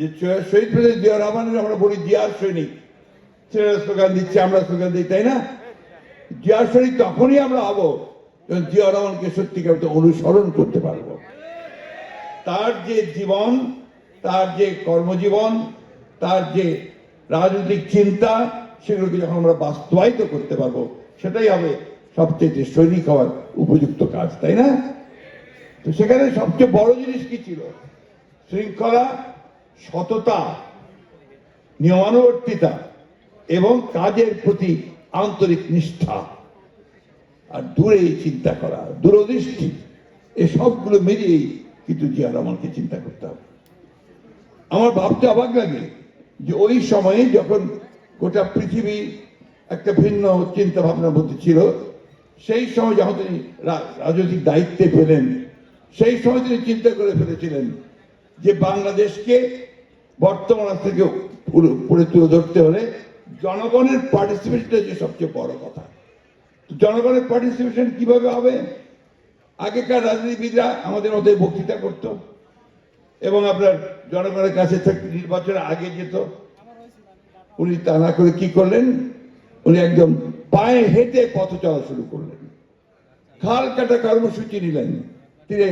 যে শহীদ প্রেসিডেন্ট জিয়া রহমানের আমরা বলি জিয়ার সৈনিক। ছেলেরা স্লোগান দিচ্ছে, আমরা স্লোগান দিই, তাই না? জিয়ার সৈনিক তখনই আমরা হব যখন জিয়া রহমানকে সত্যিকার অনুসরণ করতে পারব। তার যে জীবন, তার যে কর্মজীবন, তার যে রাজনৈতিক চিন্তা, সেগুলোকে যখন আমরা বাস্তবায়িত করতে পারব, সেটাই হবে সবচেয়ে সৈনিক হওয়ার উপযুক্ত কাজ, তাই না? তো সেখানে সবচেয়ে বড় জিনিস কি ছিল? শৃঙ্খলা সততা, নিয়মানুবর্তিতা এবং কাজের প্রতি আন্তরিক নিষ্ঠা। আর দূরে চিন্তা করা, দূরদৃষ্টি এসবগুলো মিলিয়েই কিন্তু জিয়া রহমানকে চিন্তা করতে হবে। আমার ভাবতে অবাক লাগে যে ওই সময়ে যখন গোটা পৃথিবী একটা ভিন্ন চিন্তা ভাবনার মধ্যে ছিল, সেই সময় যখন তিনি রাজনৈতিক দায়িত্বে পেলেন, সেই সময় তিনি চিন্তা করে ফেলেছিলেন যে বাংলাদেশকে বর্তমান থেকে পুরো- তুলে ধরতে হলে জনগণের পার্টিসিপেশনটা যে সবচেয়ে বড় কথা। জনগণের পার্টিসিপেশন কীভাবে হবে? আগেকার রাজনীতিবিদরা আমাদের মধ্যে বক্তৃতা করত এবং আপনার জনগণের কাছে থেকে নির্বাচনের আগে যেত। উনি তা না করে কি করলেন? উনি একদম পায়ে হেঁটে পথ চলা শুরু করলেন। খাল কাটা কর্মসূচি নিলেন। তিনি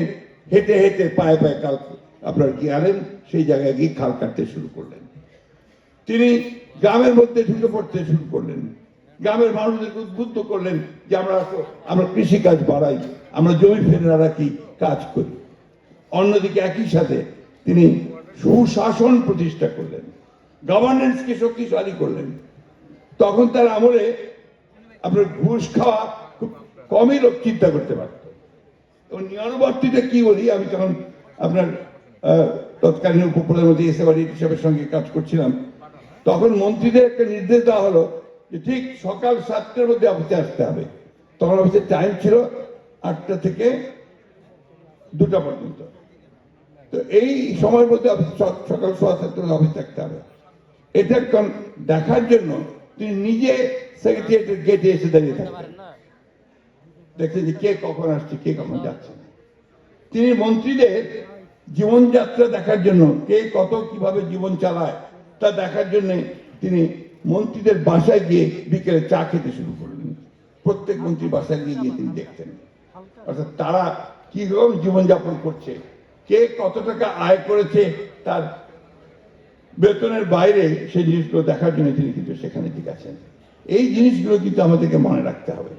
হেঁটে হেঁটে পায়ে পায়ে কাল আপনার গেলেন সেই জায়গায় গিয়ে খাল কাটতে শুরু করলেন। তিনি গ্রামের মধ্যে ঢুকে পড়তে শুরু করলেন। গ্রামের মানুষদেরকে উদ্বুদ্ধ করলেন যে আমরা আমরা কৃষি কাজ বাড়াই, আমরা জমি ফেলে রাখি কাজ করি। অন্যদিকে একই সাথে তিনি সুশাসন প্রতিষ্ঠা করলেন। গভর্নেন্সকে শক্তিশালী করলেন। তখন তার আমলে আপনার ঘুষ খাওয়া খুব কমই লোক চিন্তা করতে পারত। এবং নিয়মানুবর্তীতে কি বলি? আমি তখন আপনার তৎকালীন উপপ্রধানমন্ত্রী এস এ হিসাবের সঙ্গে কাজ করছিলাম তখন মন্ত্রীদের একটা নির্দেশ দেওয়া হলো যে ঠিক সকাল সাতটার মধ্যে অফিসে আসতে হবে। তখন অফিসের টাইম ছিল আটটা থেকে দুটা পর্যন্ত। তো এই সময়ের মধ্যে সকাল সোয়া সাতটার মধ্যে অফিস থাকতে হবে। এটা দেখার জন্য তিনি নিজে সেক্রেটারিয়েটের গেটে এসে দাঁড়িয়ে থাকতেন। দেখছেন যে কে কখন আসছে কে কখন যাচ্ছে। তিনি মন্ত্রীদের জীবনযাত্রা দেখার জন্য কে কত কীভাবে জীবন চালায়, তা দেখার জন্য তিনি মন্ত্রীদের বাসায় গিয়ে বিকেলে চা খেতে শুরু করলেন। প্রত্যেক মন্ত্রীর বাসায় গিয়ে গিয়ে তিনি দেখতেন। অর্থাৎ তারা কি রকম জীবনযাপন করছে, কে কত টাকা আয় করেছে, তার বেতনের বাইরে সেই জিনিসগুলো দেখার জন্য তিনি কিন্তু সেখানে ঠিক আছেন। এই জিনিসগুলো কিন্তু আমাদেরকে মনে রাখতে হবে।